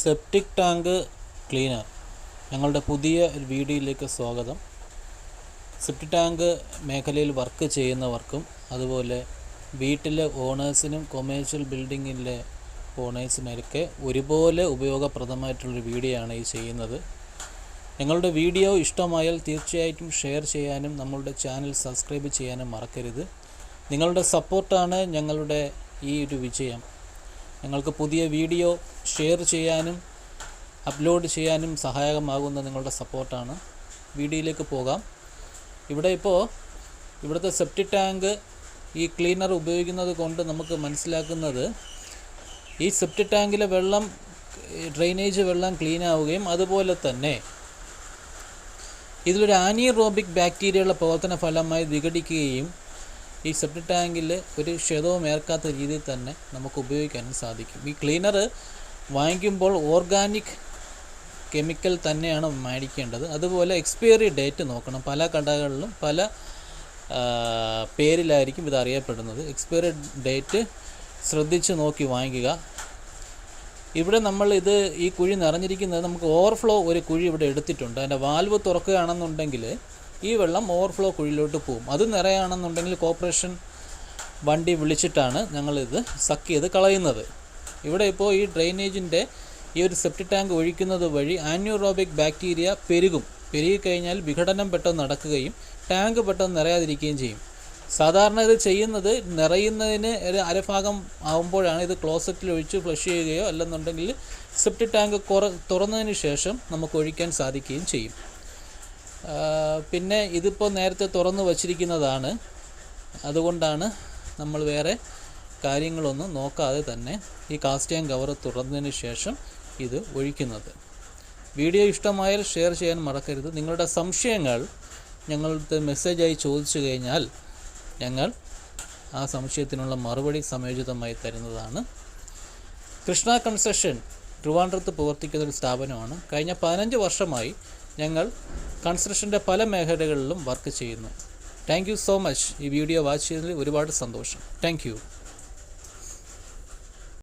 Septic tank cleaner. ഞങ്ങളുടെ പുതിയ വീഡിയോയിലേക്ക് സ്വാഗതം. സെപ്റ്റിക് ടാങ്ക് മേഖലയിൽ വർക്ക് ചെയ്യുന്നവർക്കും അതുപോലെ വീട്ടിലെ ഓണേഴ്സിനും കൊമേഴ്ഷ്യൽ ബിൽഡിങ്ങിലെ ഓണേഴ്സിനൊക്കെ ഒരുപോലെ ഉപയോഗപ്രദമായിട്ടുള്ളൊരു വീഡിയോ ആണ് ഈ ചെയ്യുന്നത്. ഞങ്ങളുടെ വീഡിയോ ഇഷ്ടമായാൽ തീർച്ചയായിട്ടും ഷെയർ ചെയ്യാനും നമ്മളുടെ ചാനൽ സബ്സ്ക്രൈബ് ചെയ്യാനും മറക്കരുത്. നിങ്ങളുടെ സപ്പോർട്ടാണ് ഞങ്ങളുടെ ഈ ഒരു വിജയം. ഞങ്ങൾക്ക് പുതിയ വീഡിയോ ഷെയർ ചെയ്യാനും അപ്ലോഡ് ചെയ്യാനും സഹായകമാകുന്ന നിങ്ങളുടെ സപ്പോർട്ടാണ്. വീഡിയോയിലേക്ക് പോകാം. ഇവിടെ ഇപ്പോൾ ഇവിടുത്തെ സെപ്റ്റി ടാങ്ക് ഈ ക്ലീനർ ഉപയോഗിക്കുന്നത് കൊണ്ട് നമുക്ക് മനസ്സിലാക്കുന്നത് ഈ സെപ്റ്റി ടാങ്കിലെ വെള്ളം ഡ്രെയിനേജ് വെള്ളം ക്ലീൻ ആവുകയും അതുപോലെ തന്നെ ഇതിലൊരു ആനിയറോബിക് ബാക്ടീരിയയുടെ പ്രവർത്തന ഫലമായി വിഘടിക്കുകയും ഈ സെപ്റ്റിക് ടാങ്കിൽ ഒരു ക്ഷതവും ഏർക്കാത്ത രീതിയിൽ തന്നെ നമുക്ക് ഉപയോഗിക്കാനും സാധിക്കും. ഈ ക്ലീനർ വാങ്ങിക്കുമ്പോൾ ഓർഗാനിക് കെമിക്കൽ തന്നെയാണ് മേടിക്കേണ്ടത്. അതുപോലെ എക്സ്പയറി ഡേറ്റ് നോക്കണം. പല കടകളിലും പല പേരിലായിരിക്കും ഇത് അറിയപ്പെടുന്നത്. എക്സ്പയറി ഡേറ്റ് ശ്രദ്ധിച്ച് നോക്കി വാങ്ങിക്കുക. ഇവിടെ നമ്മൾ ഇത് ഈ കുഴി നിറഞ്ഞിരിക്കുന്നത് നമുക്ക് ഓവർഫ്ലോ ഒരു കുഴി ഇവിടെ എടുത്തിട്ടുണ്ട്. അതിന്റെ വാൽവ് തുറക്കുകയാണെന്നുണ്ടെങ്കിൽ ഈ വെള്ളം ഓവർഫ്ലോ കുഴിയിലോട്ട് പോകും. അത് നിറയാണെന്നുണ്ടെങ്കിൽ കോർപ്പറേഷൻ വണ്ടി വിളിച്ചിട്ടാണ് ഞങ്ങളിത് സക്ക് ചെയ്ത് കളയുന്നത്. ഇവിടെ ഇപ്പോൾ ഈ ഡ്രെയിനേജിന്റെ ഈ ഒരു സെപ്റ്റി ടാങ്ക് ഒഴിക്കുന്നത് വഴി ആന്യൂറോബിക് ബാക്ടീരിയ പെരുകും. പെരുകിക്കഴിഞ്ഞാൽ വിഘടനം പെട്ടെന്ന് നടക്കുകയും ടാങ്ക് പെട്ടെന്ന് നിറയാതിരിക്കുകയും ചെയ്യും. സാധാരണ ഇത് ചെയ്യുന്നത് നിറയുന്നതിന് ഒരു അരഭാഗം ആകുമ്പോഴാണ് ഇത് ക്ലോസറ്റിൽ ഒഴിച്ച് ഫ്ലഷ് ചെയ്യുകയോ അല്ലെന്നുണ്ടെങ്കിൽ സെപ്റ്റി ടാങ്ക് തുറന്നതിന് ശേഷം നമുക്ക് ഒഴിക്കാൻ സാധിക്കുകയും ചെയ്യും. പിന്നെ ഇതിപ്പോൾ നേരത്തെ തുറന്നു വച്ചിരിക്കുന്നതാണ്. അതുകൊണ്ടാണ് നമ്മൾ വേറെ കാര്യങ്ങളൊന്നും നോക്കാതെ തന്നെ ഈ കാസ്റ്റിയാൻ കവർ തുറന്നതിന് ശേഷം ഇത് ഒഴിക്കുന്നത്. വീഡിയോ ഇഷ്ടമായാൽ ഷെയർ ചെയ്യാൻ മറക്കരുത്. നിങ്ങളുടെ സംശയങ്ങൾ ഞങ്ങളുടെ മെസ്സേജായി ചോദിച്ചു കഴിഞ്ഞാൽ ഞങ്ങൾ ആ സംശയത്തിനുള്ള മറുപടി സമയോചിതമായി തരുന്നതാണ്. കൃഷ്ണ കൺസ്ട്രക്ഷൻ ട്രിവാൻഡ്രത്ത് പ്രവർത്തിക്കുന്ന ഒരു സ്ഥാപനമാണ്. കഴിഞ്ഞ പതിനഞ്ച് വർഷമായി ഞങ്ങൾ കൺസ്ട്രക്ഷന്റെ പല മേഖലകളിലും വർക്ക് ചെയ്യുന്നു. Thank so much. ഈ വീഡിയോ വാച്ച് ചെയ്തതിൽ ഒരുപാട് സന്തോഷം. താങ്ക്